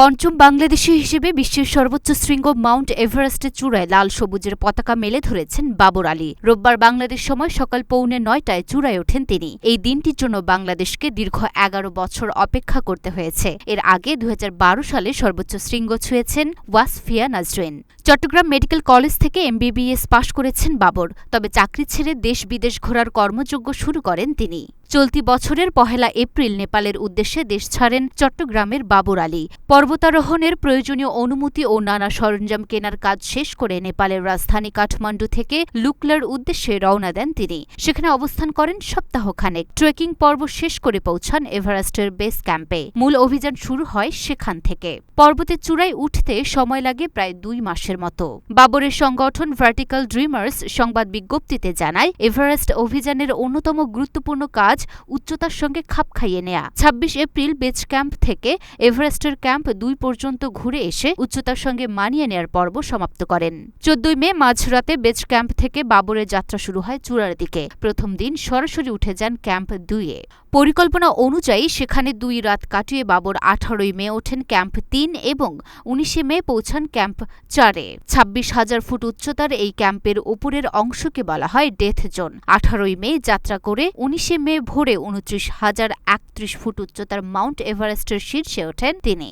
পঞ্চম বাংলাদেশী হিসেবে বিশ্বের সর্বোচ্চ শৃঙ্গ মাউন্ট এভারেস্টের চূড়ায় লাল সবুজের পতাকা মেলে ধরেছেন বাবর আলী। রোববার বাংলাদেশ সময় সকাল পৌনে নয়টায় চূড়ায় ওঠেন তিনি। এই দিনটির জন্য বাংলাদেশকে দীর্ঘ এগারো বছর অপেক্ষা করতে হয়েছে। এর আগে দু হাজার বারো সালে সর্বোচ্চ শৃঙ্গ ছুঁয়েছেন ওয়াসফিয়া নাজরিন। চট্টগ্রাম মেডিকেল কলেজ থেকে এমবিবিএস পাশ করেছেন বাবর, তবে চাকরি ছেড়ে দেশ বিদেশ ঘোরার কর্মযোগ্য শুরু করেন তিনি। চলতি বছরের পহেলা এপ্রিল নেপালের উদ্দেশ্যে দেশ ছাড়েন চট্টগ্রামের বাবর আলী। পর্বতারোহণের প্রয়োজনীয় অনুমতি ও নানা সরঞ্জাম কেনার কাজ শেষ করে নেপালের রাজধানী কাঠমান্ডু থেকে লুকলার উদ্দেশ্যে রওনা দেন তিনি। সেখানে অবস্থান করেন সপ্তাহখানেক। ট্রেকিং পর্ব শেষ করে পৌঁছান এভারেস্টের বেস ক্যাম্পে। মূল অভিযান শুরু হয় সেখান থেকে। পর্বতের চূড়ায় উঠতে সময় লাগে প্রায় দুই মাসের মতো। বাবরের সংগঠন ভার্টিক্যাল ড্রিমার্স সংবাদ বিজ্ঞপ্তিতে জানায়, এভারেস্ট অভিযানের অন্যতম গুরুত্বপূর্ণ কাজ উচ্চতার সঙ্গে খাপ খাইয়ে নেয়া। ছাব্বিশ এপ্রিল বেচ ক্যাম্প থেকে এভারেস্টের ক্যাম্প দুই পর্যন্ত ঘুরে এসে উচ্চতার সঙ্গে মানিয়ে নেয়ার পর্ব সমাপ্ত করেন। চোদ্দই মে মাঝরাতে বেচ ক্যাম্প থেকে বাবরের যাত্রা শুরু হয় চূড়ার দিকে। প্রথম দিন সরাসরি উঠে যান ক্যাম্প দুইয়ে। পরিকল্পনা অনুযায়ী সেখানে দুই রাত কাটিয়ে বাবর আঠারোই মে ওঠেন ক্যাম্প তিন এবং উনিশে মে পৌঁছান ক্যাম্প চারে। ছাব্বিশ হাজার ফুট উচ্চতার এই ক্যাম্পের উপরের অংশকে বলা হয় ডেথ জোন। আঠারোই মে যাত্রা করে উনিশে মে ভোরে উনত্রিশ হাজার একত্রিশ ফুট উচ্চতার মাউন্ট এভারেস্টের শীর্ষে ওঠেন তিনি।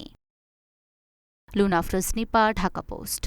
লুনাফ্রসনিপা ঢাকা পোস্ট।